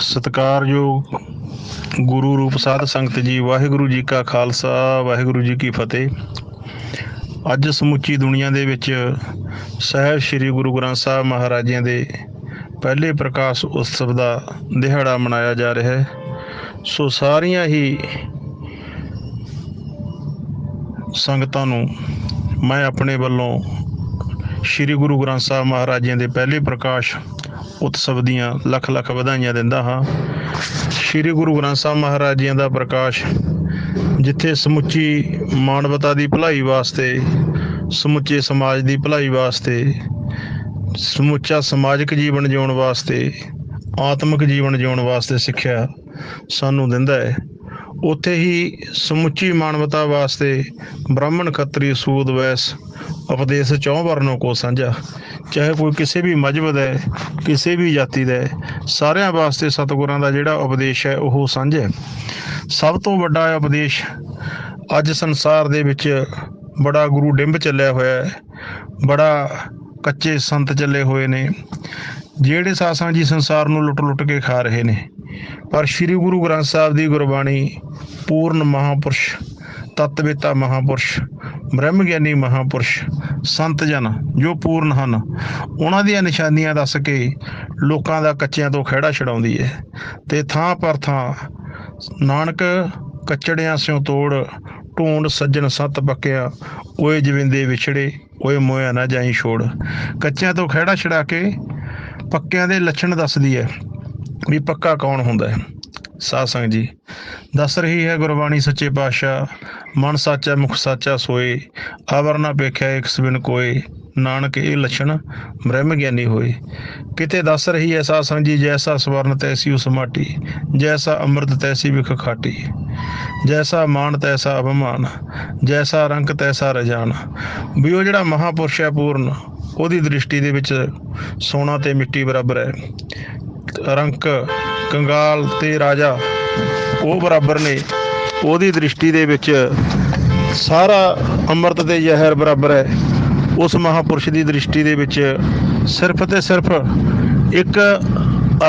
ਸਤਿਕਾਰਯੋਗ ਗੁਰੂ ਰੂਪ ਸਾਧ ਸੰਗਤ ਜੀ, ਵਾਹਿਗੁਰੂ ਜੀ ਕਾ ਖਾਲਸਾ, ਵਾਹਿਗੁਰੂ ਜੀ ਕੀ ਫਤਿਹ। ਅੱਜ ਸਮੁੱਚੀ ਦੁਨੀਆ ਦੇ ਵਿੱਚ ਸਾਹਿਬ ਸ੍ਰੀ ਗੁਰੂ ਗ੍ਰੰਥ ਸਾਹਿਬ ਮਹਾਰਾਜਿਆਂ ਦੇ ਪਹਿਲੇ ਪ੍ਰਕਾਸ਼ ਉਤਸਵ ਦਾ ਦਿਹਾੜਾ ਮਨਾਇਆ ਜਾ ਰਿਹਾ ਹੈ। ਸੋ ਸਾਰੀਆਂ ਹੀ ਸੰਗਤਾਂ ਨੂੰ ਮੈਂ ਆਪਣੇ ਵੱਲੋਂ ਸ੍ਰੀ ਗੁਰੂ ਗ੍ਰੰਥ ਸਾਹਿਬ ਮਹਾਰਾਜਿਆਂ ਦੇ ਪਹਿਲੇ ਪ੍ਰਕਾਸ਼ ਉਤਸਵ ਦੀਆਂ ਲੱਖ ਲੱਖ ਵਧਾਈਆਂ ਦਿੰਦਾ ਹਾਂ। ਸ੍ਰੀ ਗੁਰੂ ਗ੍ਰੰਥ ਸਾਹਿਬ ਮਹਾਰਾਜ ਮਹਾਰਾਜਿਆਂ ਦਾ ਪ੍ਰਕਾਸ਼, ਜਿੱਥੇ ਸਮੁੱਚੀ ਮਾਨਵਤਾ ਦੀ ਭਲਾਈ ਵਾਸਤੇ, ਸਮੁੱਚੇ ਸਮਾਜ ਦੀ ਭਲਾਈ ਵਾਸਤੇ, ਸਮੁੱਚਾ ਸਮਾਜਿਕ ਜੀਵਨ ਜਿਉਣ ਵਾਸਤੇ, ਆਤਮਿਕ ਜੀਵਨ ਜਿਉਣ ਵਾਸਤੇ ਸਿੱਖਿਆ ਸਾਨੂੰ ਦਿੰਦਾ ਹੈ। ਉੱਥੇ ਹੀ ਸਮੁੱਚੀ ਮਾਨਵਤਾ ਵਾਸਤੇ ਬ੍ਰਾਹਮਣ ਖੱਤਰੀ ਸੂਦ ਵੈਸ ਉਪਦੇਸ਼ ਚੌਂ ਵਰਨੋਂ ਕੋ ਸਾਂਝਾ। ਚਾਹੇ ਕੋਈ ਕਿਸੇ ਵੀ ਮਜਬਦ ਹੈ, ਕਿਸੇ ਵੀ ਜਾਤੀ ਦਾ ਸਾਰਿਆਂ ਵਾਸਤੇ ਸਤਿਗੁਰਾਂ ਦਾ ਜਿਹੜਾ ਉਪਦੇਸ਼ ਹੈ, ਉਹ ਸਾਂਝਾ ਹੈ। ਸਭ ਤੋਂ ਵੱਡਾ ਉਪਦੇਸ਼ ਅੱਜ ਸੰਸਾਰ ਦੇ ਵਿੱਚ ਬੜਾ ਗੁਰੂ ਡਿੰਬ ਚੱਲਿਆ ਹੋਇਆ ਹੈ, ਬੜਾ ਕੱਚੇ ਸੰਤ ਚੱਲੇ ਹੋਏ ਨੇ, ਜਿਹੜੇ ਸਾਸਾਂ ਜੀ ਸੰਸਾਰ ਨੂੰ ਲੁੱਟ-ਲੁੱਟ ਕੇ ਖਾ ਰਹੇ ਨੇ। ਪਰ ਸ੍ਰੀ ਗੁਰੂ ਗ੍ਰੰਥ ਸਾਹਿਬ ਦੀ ਗੁਰਬਾਣੀ ਪੂਰਨ ਮਹਾਪੁਰਸ਼, ਤਤਵੇਤਾ ਮਹਾਪੁਰਸ਼ ਬ੍ਰਹਮ ਗਿਆਨੀ ਮਹਾਪੁਰਸ਼, ਸੰਤ ਜਨ ਜੋ ਪੂਰਨ ਹਨ, ਉਹਨਾਂ ਦੀਆਂ ਨਿਸ਼ਾਨੀਆਂ ਦੱਸ ਕੇ ਲੋਕਾਂ ਦਾ ਕੱਚਿਆਂ ਤੋਂ ਖਿਹੜਾ ਛਡਾਉਂਦੀ ਹੈ ਤੇ ਥਾਂ ਪਰ ਥਾਂ ਨਾਨਕ ਕੱਚੜਿਆਂ ਸਿਓ ਤੋੜ, ਢੂੰਡ ਸੱਜਣ ਸੱਤ ਪੱਕਿਆ, ਓਏ ਜਵਿੰਦੇ ਵਿਛੜੇ, ਓਏ ਮੋਇਆ ਨਾ ਜਾਈ ਛੋੜ। ਕੱਚਿਆਂ ਤੋਂ ਖਿਹੜਾ ਛਡਾ ਕੇ ਪੱਕਿਆਂ ਦੇ ਲੱਛਣ ਦੱਸਦੀ ਹੈ ਵੀ ਪੱਕਾ ਕੌਣ ਹੁੰਦਾ ਹੈ? ਸਾਧ ਸੰਗਤ ਜੀ, ਦੱਸ ਰਹੀ ਹੈ ਗੁਰਬਾਣੀ ਸੱਚੇ ਪਾਤਸ਼ਾਹ, ਮਨ ਸਾਚਾ, ਮੁਖ ਸਾਚਾ ਸੋਏ ਆਵਰ ਨਾ ਵੇਖਿਆ ਇੱਕ ਸਵਿਨ ਕੋਏ, ਨਾਨਕ ਇਹ ਲੱਛਣ ਬ੍ਰਹਮ ਗਿਆਨੀ ਹੋਏ। ਕਿਤੇ ਦੱਸ ਰਹੀ ਹੈ ਸਾਧ ਸੰਗਤ ਜੀ, ਜੈਸਾ ਸਵਰਨ ਤੈਸੀ ਉਸ ਮਾਟੀ, ਜੈਸਾ ਅੰਮ੍ਰਿਤ ਤੈਸੀ ਵਿਖ ਖਾਟੀ। ਜੈਸਾ ਮਾਨ ਤੈਸਾ ਅਭਮਾਨ, ਜੈਸਾ ਰੰਗ ਤੈਸਾ ਰਜਾਨ। ਵੀ ਉਹ ਜਿਹੜਾ ਮਹਾਪੁਰਸ਼ ਹੈ ਪੂਰਨ, ਉਹਦੀ ਦ੍ਰਿਸ਼ਟੀ ਦੇ ਵਿੱਚ ਸੋਨਾ ਤੇ ਮਿੱਟੀ ਬਰਾਬਰ ਹੈ। ਰੰਕ ਕੰਗਾਲ ਤੇ ਰਾਜਾ, ਉਹ ਬਰਾਬਰ ਨੇ। ਉਹਦੀ ਦ੍ਰਿਸ਼ਟੀ ਦੇ ਵਿੱਚ ਸਾਰਾ ਅੰਮ੍ਰਿਤ ਤੇ ਜ਼ਹਿਰ ਬਰਾਬਰ ਹੈ। ਉਸ ਮਹਾਪੁਰਸ਼ ਦੀ ਦ੍ਰਿਸ਼ਟੀ ਦੇ ਵਿੱਚ ਸਿਰਫ ਤੇ ਸਿਰਫ ਇੱਕ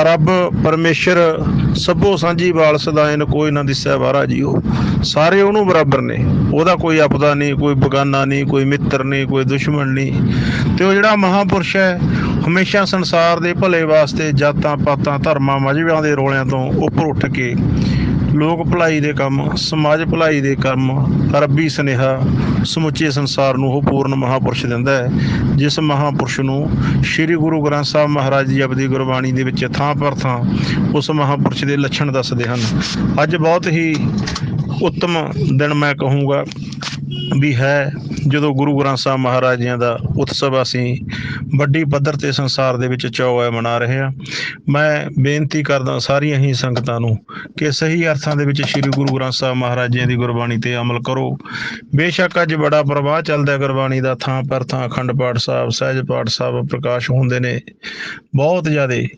ਰੱਬ ਪਰਮੇਸ਼ਰ ਸਭੋ ਸਾਂਝੀ ਵਾਲ ਸਦਾਇਨ ਕੋਈ ਨਾ ਦਿਸੈ ਵਾਰਾ ਜੀਓ। ਸਾਰੇ ਉਹਨੂੰ ਬਰਾਬਰ ਨੇ। ਉਹਦਾ ਕੋਈ ਆਪਦਾ ਨਹੀਂ, ਕੋਈ ਬਗਾਨਾ ਨਹੀਂ, ਕੋਈ ਮਿੱਤਰ ਨਹੀਂ, ਕੋਈ ਦੁਸ਼ਮਣ ਨਹੀਂ। ਤੇ ਉਹ ਜਿਹੜਾ ਮਹਾਪੁਰਸ਼ ਹੈ ਹਮੇਸ਼ਾ ਸੰਸਾਰ ਦੇ ਭਲੇ ਵਾਸਤੇ ਜਾਤਾਂ ਪਾਤਾਂ ਧਰਮਾਂ ਮਜ਼ਹਬਾਂ ਦੇ ਰੋਲਿਆਂ ਤੋਂ ਉੱਪਰ ਉੱਠ ਕੇ ਲੋਕ ਭਲਾਈ ਦੇ ਕੰਮ, ਸਮਾਜ ਭਲਾਈ ਦੇ ਕੰਮ ਰੱਬੀ ਸਨੇਹਾ, ਸਮੁੱਚੇ ਸੰਸਾਰ ਨੂੰ ਉਹ ਪੂਰਨ ਮਹਾਪੁਰਸ਼ ਦਿੰਦਾ ਹੈ, ਜਿਸ ਮਹਾਪੁਰਸ਼ ਨੂੰ ਸ੍ਰੀ ਗੁਰੂ ਗ੍ਰੰਥ ਸਾਹਿਬ ਮਹਾਰਾਜ ਜੀ ਆਪਣੀ ਗੁਰਬਾਣੀ ਦੇ ਵਿੱਚ ਥਾਂ ਪਰ ਥਾਂ ਉਸ ਮਹਾਪੁਰਸ਼ ਦੇ ਲੱਛਣ ਦੱਸਦੇ ਹਨ। ਅੱਜ ਬਹੁਤ ਹੀ ਉੱਤਮ ਦਿਨ ਮੈਂ ਕਹੂੰਗਾ। ਵੀ ਹੈ। ਜਦੋਂ ਗੁਰੂ ਗ੍ਰੰਥ ਸਾਹਿਬ ਮਹਾਰਾਜਿਆਂ ਦਾ ਉਤਸਵ ਅਸੀਂ ਵੱਡੀ ਪੱਧਰ ਤੇ ਸੰਸਾਰ ਦੇ ਵਿੱਚ ਚੌਆ ਮਨਾ ਰਹੇ ਹਾਂ। ਮੈਂ ਬੇਨਤੀ ਕਰਦਾ ਸਾਰੀਆਂ ਹੀ ਸੰਗਤਾਂ ਨੂੰ ਕਿ ਸਹੀ ਅਰਥਾਂ ਦੇ ਵਿੱਚ ਸ੍ਰੀ ਗੁਰੂ ਗ੍ਰੰਥ ਸਾਹਿਬ ਮਹਾਰਾਜਿਆਂ ਦੀ ਗੁਰਬਾਣੀ ਤੇ ਅਮਲ ਕਰੋ। ਬੇਸ਼ੱਕ ਅੱਜ ਬੜਾ ਪ੍ਰਵਾਹ ਚੱਲਦਾ ਗੁਰਬਾਣੀ ਦਾ। ਥਾਂ ਪਰ ਥਾਂ ਅਖੰਡ ਪਾਠ ਸਾਹਿਬ, ਸਹਿਜ ਪਾਠ ਸਾਹਿਬ ਪ੍ਰਕਾਸ਼ ਹੁੰਦੇ ਨੇ। ਬਹੁਤ ਜ਼ਿਆਦੇ।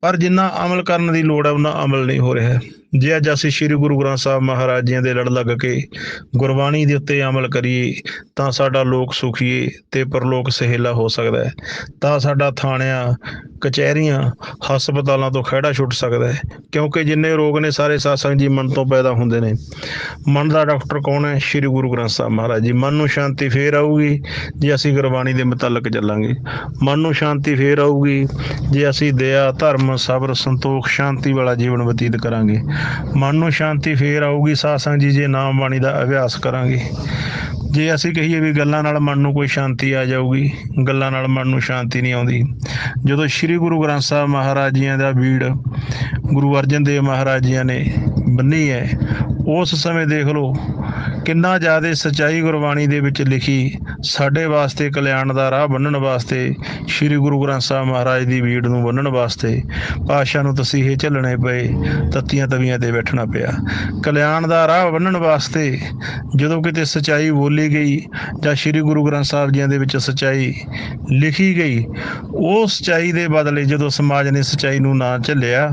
ਪਰ ਜਿੰਨਾ ਅਮਲ ਕਰਨ ਦੀ ਲੋੜ ਹੈ ਉਹਨਾਂ ਅਮਲ ਨਹੀਂ ਹੋ ਰਿਹਾ। ਜੇ ਅੱਜ ਅਸੀਂ ਸ੍ਰੀ ਗੁਰੂ ਗ੍ਰੰਥ ਸਾਹਿਬ ਮਹਾਰਾਜ ਜੀਆਂ ਦੇ ਲੜ ਲੱਗ ਕੇ ਗੁਰਬਾਣੀ ਦੇ ਉੱਤੇ ਅਮਲ ਕਰੀਏ, ਤਾਂ ਸਾਡਾ ਲੋਕ ਸੁਖੀਏ ਤੇ ਪਰਲੋਕ ਸਹੇਲਾ ਹੋ ਸਕਦਾ ਹੈ। ਤਾਂ ਸਾਡਾ ਥਾਣਿਆਂ ਕਚਹਿਰੀਆਂ, ਹਸਪਤਾਲਾਂ ਤੋਂ ਖਹਿੜਾ ਛੁੱਟ ਸਕਦਾ ਹੈ, ਕਿਉਂਕਿ ਜਿੰਨੇ ਰੋਗ ਨੇ ਸਾਰੇ ਸਾਸੰਗ ਜੀ ਮਨ ਤੋਂ ਪੈਦਾ ਹੁੰਦੇ ਨੇ। ਮਨ ਦਾ ਡਾਕਟਰ ਕੌਣ ਹੈ? ਸ੍ਰੀ ਗੁਰੂ ਗ੍ਰੰਥ ਸਾਹਿਬ ਮਹਾਰਾਜ ਜੀ। ਮਨ ਨੂੰ ਸ਼ਾਂਤੀ ਫੇਰ ਆਊਗੀ ਜੇ ਅਸੀਂ ਗੁਰਬਾਣੀ ਦੇ ਮੁਤਲਕ ਚੱਲਾਂਗੇ। ਮਨ ਨੂੰ ਸ਼ਾਂਤੀ ਫੇਰ ਆਊਗੀ ਜੇ ਅਸੀਂ ਦਇਆ, ਧਰਮ, ਸਬਰ, ਸੰਤੋਖ, ਸ਼ਾਂਤੀ ਵਾਲਾ ਜੀਵਨ ਬਤੀਤ ਕਰਾਂਗੇ। ਮਨ ਨੂੰ ਸ਼ਾਂਤੀ ਫੇਰ ਆਊਗੀ ਸਾਸੰਗ ਜੀ ਜੇ ਨਾਮ ਬਾਣੀ ਦਾ ਅਭਿਆਸ ਕਰਾਂਗੇ। ਜੇ ਅਸੀਂ ਕਹੀਏ ਵੀ ਗੱਲਾਂ ਨਾਲ ਮਨ ਨੂੰ ਕੋਈ ਸ਼ਾਂਤੀ ਆ ਜਾਊਗੀ, ਗੱਲਾਂ ਨਾਲ ਮਨ ਨੂੰ ਸ਼ਾਂਤੀ ਨਹੀਂ ਆਉਂਦੀ। ਜਦੋਂ ਸ੍ਰੀ ਗੁਰੂ ਗ੍ਰੰਥ ਸਾਹਿਬ ਮਹਾਰਾਜ ਜੀਆਂ ਦਾ ਬੀੜ, ਗੁਰੂ ਅਰਜਨ ਦੇਵ ਮਹਾਰਾਜ ਜੀਆਂ ਨੇ ਬੰਨੀ ਹੈ। ਉਸ ਸਮੇਂ ਦੇਖ ਲਓ, ਕਿੰਨਾ ਜ਼ਿਆਦਾ ਸਚਾਈ ਗੁਰਬਾਣੀ ਦੇ ਵਿੱਚ ਲਿਖੀ ਸਾਡੇ ਵਾਸਤੇ ਕਲਿਆਣ ਦਾ ਰਾਹ ਬੰਨਣ ਵਾਸਤੇ ਸ੍ਰੀ ਗੁਰੂ ਗ੍ਰੰਥ ਸਾਹਿਬ ਮਹਾਰਾਜ ਦੀ ਵੀੜ ਨੂੰ ਬੰਨਣ ਵਾਸਤੇ ਪਾਸ਼ਾ ਨੂੰ ਤਸੀਹੇ ਝੱਲਣੇ ਪਏ, ਤੱਤੀਆਂ ਤਵੀਆਂ ਤੇ ਬੈਠਣਾ ਪਿਆ। ਕਲਿਆਣ ਦਾ ਰਾਹ ਬੰਨਣ ਵਾਸਤੇ ਜਦੋਂ ਕਿਤੇ ਸਚਾਈ ਬੋਲੀ ਗਈ ਜਾਂ ਸ੍ਰੀ ਗੁਰੂ ਗ੍ਰੰਥ ਸਾਹਿਬ ਜੀਆਂ ਦੇ ਵਿੱਚ ਸਚਾਈ ਲਿਖੀ ਗਈ, ਉਹ ਸਚਾਈ ਦੇ ਬਦਲੇ ਜਦੋਂ ਸਮਾਜ ਨੇ ਸਚਾਈ ਨੂੰ ਨਾ ਝੱਲਿਆ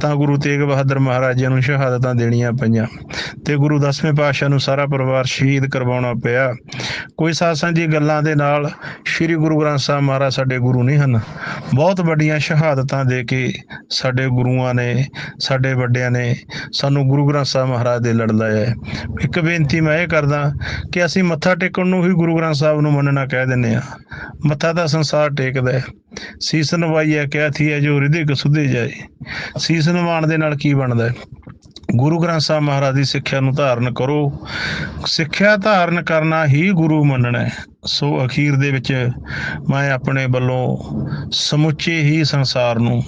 ਤਾਂ ਗੁਰੂ ਤੇਗ ਬਹਾਦਰ ਮਹਾਰਾਜ ਜੀ ਨੂੰ ਸ਼ਹਾਦਤਾਂ ਦੇਣੀਆਂ ਪਈਆਂ। ਤੇ ਗੁਰੂ ਦਸਵੇਂ ਪਾਤਸ਼ਾਹ ਨੂੰ ਸਾਰਾ ਪਰਿਵਾਰ ਸ਼ਹੀਦ ਕਰਵਾਉਣਾ ਪਿਆ। ਕੋਈ ਸਾਸਾਂ ਜੀ ਗੱਲਾਂ ਦੇ ਨਾਲ ਸ੍ਰੀ ਗੁਰੂ ਗ੍ਰੰਥ ਸਾਹਿਬ ਮਹਾਰਾਜ ਸਾਡੇ ਗੁਰੂ ਨਹੀਂ ਹਨ। ਬਹੁਤ ਵੱਡੀਆਂ ਸ਼ਹਾਦਤਾਂ ਦੇ ਕੇ ਸਾਡੇ ਗੁਰੂਆਂ ਨੇ, ਸਾਡੇ ਵੱਡਿਆਂ ਨੇ ਸਾਨੂੰ ਗੁਰੂ ਗ੍ਰੰਥ ਸਾਹਿਬ ਮਹਾਰਾਜ ਦੇ ਲੜ ਲਾਇਆ ਇੱਕ ਬੇਨਤੀ ਮੈਂ ਇਹ ਕਰਦਾ ਕਿ ਅਸੀਂ ਮੱਥਾ ਟੇਕਣ ਨੂੰ ਹੀ ਗੁਰੂ ਗ੍ਰੰਥ ਸਾਹਿਬ ਨੂੰ ਮੰਨਣਾ ਕਹਿ ਦਿੰਦੇ ਆ ਮੱਥਾ ਤਾਂ ਸੰਸਾਰ ਟੇਕਦਾ ਹੈ। ਸੀਸ ਨਵਾਈਆ ਕਿਹਾ ਥੀ ਹੈ ਜੋ ਹਿਰਦੇ ਸੁਧੇ ਜਾਏ। ਸੀਸ ਨਿਵਾਉਣ ਦੇ ਨਾਲ ਕੀ ਬਣਦਾ ਹੈ? ਗੁਰੂ ਗ੍ਰੰਥ ਸਾਹਿਬ ਮਹਾਰਾਜ ਦੀ ਸਿੱਖਿਆ ਨੂੰ ਧਾਰਨ ਕਰੋ। ਸਿੱਖਿਆ ਧਾਰਨ ਕਰਨਾ ਹੀ ਗੁਰੂ ਮੰਨਣਾ ਹੈ। ਸੋ ਅਖੀਰ ਦੇ ਵਿੱਚ ਮੈਂ ਆਪਣੇ ਵੱਲੋਂ ਸਮੁੱਚੇ ਹੀ ਸੰਸਾਰ ਨੂੰ,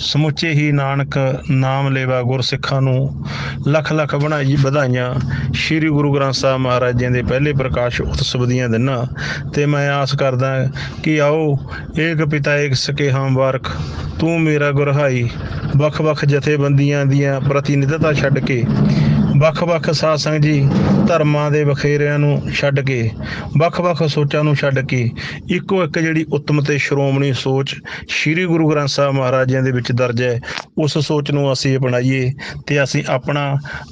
ਸਮੁੱਚੇ ਹੀ ਨਾਨਕ ਨਾਮ ਲੇਵਾ ਗੁਰਸਿੱਖਾਂ ਨੂੰ ਲੱਖ ਲੱਖ ਬਣਾਈ ਵਧਾਈਆਂ ਸ੍ਰੀ ਗੁਰੂ ਗ੍ਰੰਥ ਸਾਹਿਬ ਮਹਾਰਾਜ ਜੀ ਦੇ ਪਹਿਲੇ ਪ੍ਰਕਾਸ਼ ਉਤਸਵ ਦੀਆਂ ਦਿਨਾਂ ਤੇ ਮੈਂ ਆਸ ਕਰਦਾ ਕਿ ਆਓ, ਏਕ ਪਿਤਾ ਏਕ ਸਕੇ ਹਮ ਵਾਰਕ, ਤੂੰ ਮੇਰਾ ਗੁਰਹਾਈ ਵੱਖ-ਵੱਖ ਜਥੇਬੰਦੀਆਂ ਦੀਆਂ ਪ੍ਰਤੀਨਿਧਤਾ ਛੱਡ ਕੇ ਵੱਖ-ਵੱਖ ਸਾਧ ਜੀ ਧਰਮਾਂ ਦੇ ਵਖੇਰਿਆਂ ਨੂੰ ਛੱਡ ਕੇ, ਵੱਖ-ਵੱਖ ਸੋਚਾਂ ਨੂੰ ਛੱਡ ਕੇ, ਇੱਕੋ ਇੱਕ ਜਿਹੜੀ ਉੱਤਮ ਤੇ ਸ਼੍ਰੋਮਣੀ ਸੋਚ ਸ੍ਰੀ ਗੁਰੂ ਗ੍ਰੰਥ ਸਾਹਿਬ ਮਹਾਰਾਜ ਜੀ ਦੇ ਵਿੱਚ ਦਰਜ ਹੈ, ਉਸ ਸੋਚ ਨੂੰ ਅਸੀਂ ਅਪਣਾਈਏ ਤੇ ਅਸੀਂ ਆਪਣਾ,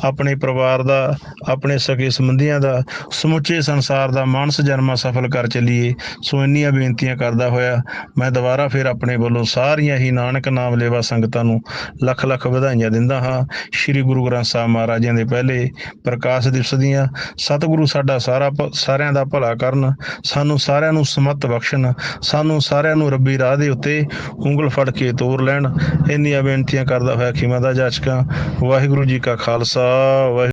ਆਪਣੇ ਪਰਿਵਾਰ ਦਾ, ਆਪਣੇ ਸਕੇ ਸੰਬੰਧੀਆਂ ਦਾ, ਸਮੁੱਚੇ ਸੰਸਾਰ ਦਾ ਮਾਨਸ ਜਨਮਾ ਸਫਲ ਕਰ ਚੱਲੀਏ। ਸੋ ਇੰਨੀਆਂ ਬੇਨਤੀਆਂ ਕਰਦਾ ਹੋਇਆ, ਮੈਂ ਦੁਬਾਰਾ ਫਿਰ ਆਪਣੇ ਵੱਲੋਂ ਸਾਰੀਆਂ ਹੀ ਨਾਨਕ ਨਾਮ ਲੇਵਾ ਸੰਗਤਾਂ ਨੂੰ ਲੱਖ ਲੱਖ ਵਧਾਈਆਂ ਦਿੰਦਾ ਹਾਂ। ਸ੍ਰੀ ਗੁਰੂ ਗ੍ਰੰਥ ਸਾਹਿਬ ਮਹਾਰਾਜ ਜੀ ਦੇ ਪਹਿਲੇ ਪ੍ਰਕਾਸ਼ ਦਿਵਸ ਦੀਆਂ ਸਤਿਗੁਰੂ ਸਾਡਾ ਸਾਰਾ ਸਾਰਿਆਂ ਦਾ ਭਲਾ ਕਰਨ, ਸਾਨੂੰ ਸਾਰਿਆਂ ਨੂੰ ਸਮਤ ਬਖਸ਼ਣ, ਸਾਨੂੰ ਸਾਰਿਆਂ ਨੂੰ ਰੱਬੀ ਰਾਹ ਦੇ ਉੱਤੇ ਉਂਗਲ ਫੜ ਕੇ ਤੋਰ ਲੈਣ। ਇੰਨੀਆਂ ਬੇਨਤੀਆਂ ਕਰਦਾ ਹੋਇਆ ਖਿਮਾ ਦਾ ਜਾਚਕਾਂ, ਵਾਹਿਗੁਰੂ ਜੀ ਕਾ ਖਾਲਸਾ, ਵਾਹਿਗੁਰੂ